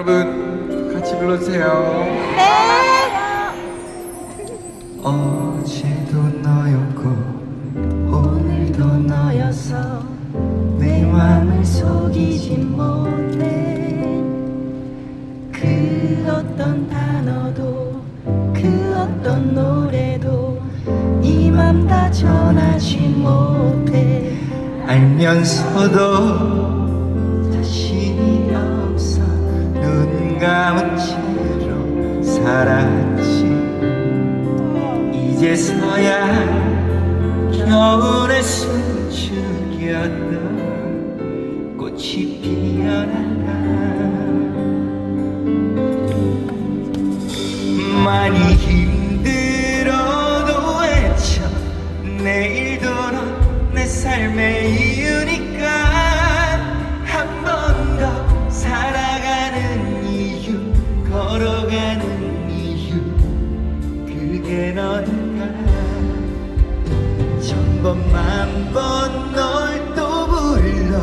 여러분 같이 불러주세요. 어제도 너였고 오늘도 너여서 내 맘을 속이지 못해. 그 어떤 단어도 그 어떤 노래도 이 맘 다 전하지 못해. 알면서도 눈 감은 채로 살았지 이제서야 겨울에 숨죽였던 꽃이 피어난 번 만 번 널 또 불러.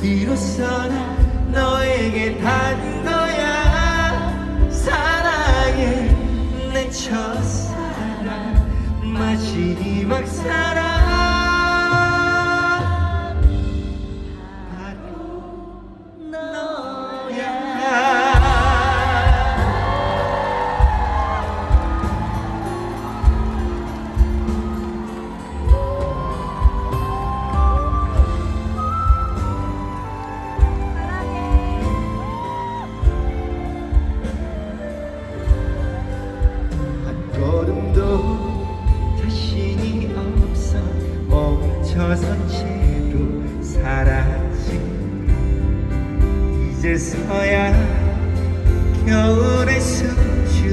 비로소 난 너에게 단 거야. 사랑해. 내 첫사랑. 마지막 사랑 도 자신이 없어. 멈춰선 채로 살았지 이제서야 겨울에 숨죽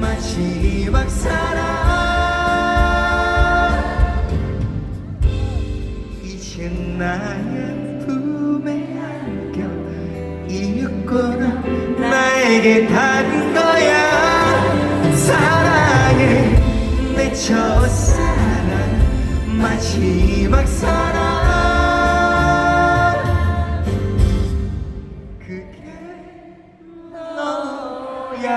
마지막 사랑. 이제 나의 품에 안겨 이윽고는 나에게 단 거야 첫사랑 마지막 사랑. 그게 너야.